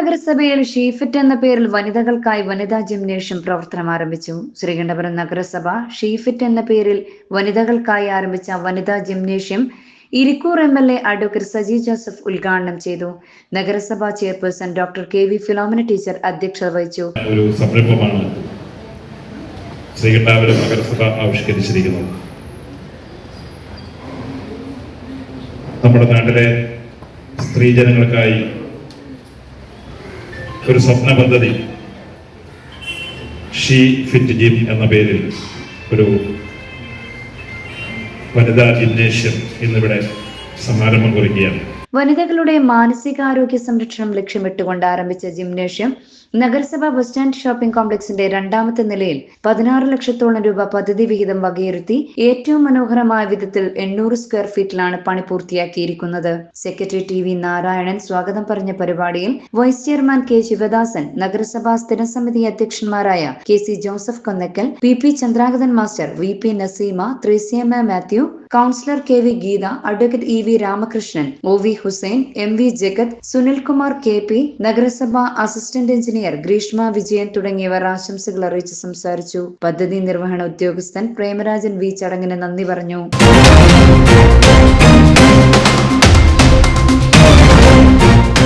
നഗരസഭയിൽ ഷീഫിറ്റ് എന്ന പേരിൽ വനിതകൾക്കായി വനിതാ ജിംനേഷ്യം പ്രവർത്തനം ആരംഭിച്ചു. ശ്രീകണ്ഠപുരം നഗരസഭ ഷീഫിറ്റ് എന്ന പേരിൽ വനിതകൾക്കായി ആരംഭിച്ച വനിതാ gymnasium Irikkur M L A advocate Saji Joseph ഉദ്ഘാടനം ചെയ്തു. നഗരസഭാ chairperson doctor K V Philomina teacher അധ്യക്ഷത വഹിച്ചു. ഒരു നഗരസഭ നമ്മുടെ നാട്ടിലെ സ്ത്രീജനങ്ങൾക്കായി ഒരു സ്വപ്ന പദ്ധതി. ഷീ ഫിറ്റ് ജിം എന്ന പേരിൽ ഒരു വനിതാ ജിംനേഷ്യം ഇന്നിവിടെ സമാരംഭം കുറിക്കുകയാണ്. വനിതകളുടെ മാനസികാരോഗ്യ സംരക്ഷണം ലക്ഷ്യമിട്ടുകൊണ്ട് ആരംഭിച്ച ജിംനേഷ്യം നഗരസഭ ബസ് സ്റ്റാൻഡ് ഷോപ്പിംഗ് കോംപ്ലക്സിന്റെ രണ്ടാമത്തെ നിലയിൽ പതിനാറ് ലക്ഷത്തോളം രൂപ പദ്ധതി വിഹിതം വകയിരുത്തി ഏറ്റവും മനോഹരമായ വിധത്തിൽ എണ്ണൂറ് സ്ക്വയർ ഫീറ്റിലാണ് പണി പൂർത്തിയാക്കിയിരിക്കുന്നത്. സെക്രട്ടറി ടി വി നാരായണൻ സ്വാഗതം പറഞ്ഞ പരിപാടിയിൽ വൈസ് ചെയർമാൻ കെ ശിവദാസൻ നഗരസഭാ സ്ഥിരം സമിതി അധ്യക്ഷന്മാരായ K C Joseph Konnakkal P P Chandragathan master V P Naseema Thresiamma Mathew councillor K V Geetha advocate E V Ramakrishnan O V Hussain M V Jagath Sunilkumar K P നഗരസഭാ assistant engineer Greeshma Vijayan തുടങ്ങിയവർ ആശംസകൾ അറിയിച്ച് സംസാരിച്ചു. പദ്ധതി നിർവഹണ ഉദ്യോഗസ്ഥൻ Premarajan V ചടങ്ങിന് നന്ദി പറഞ്ഞു.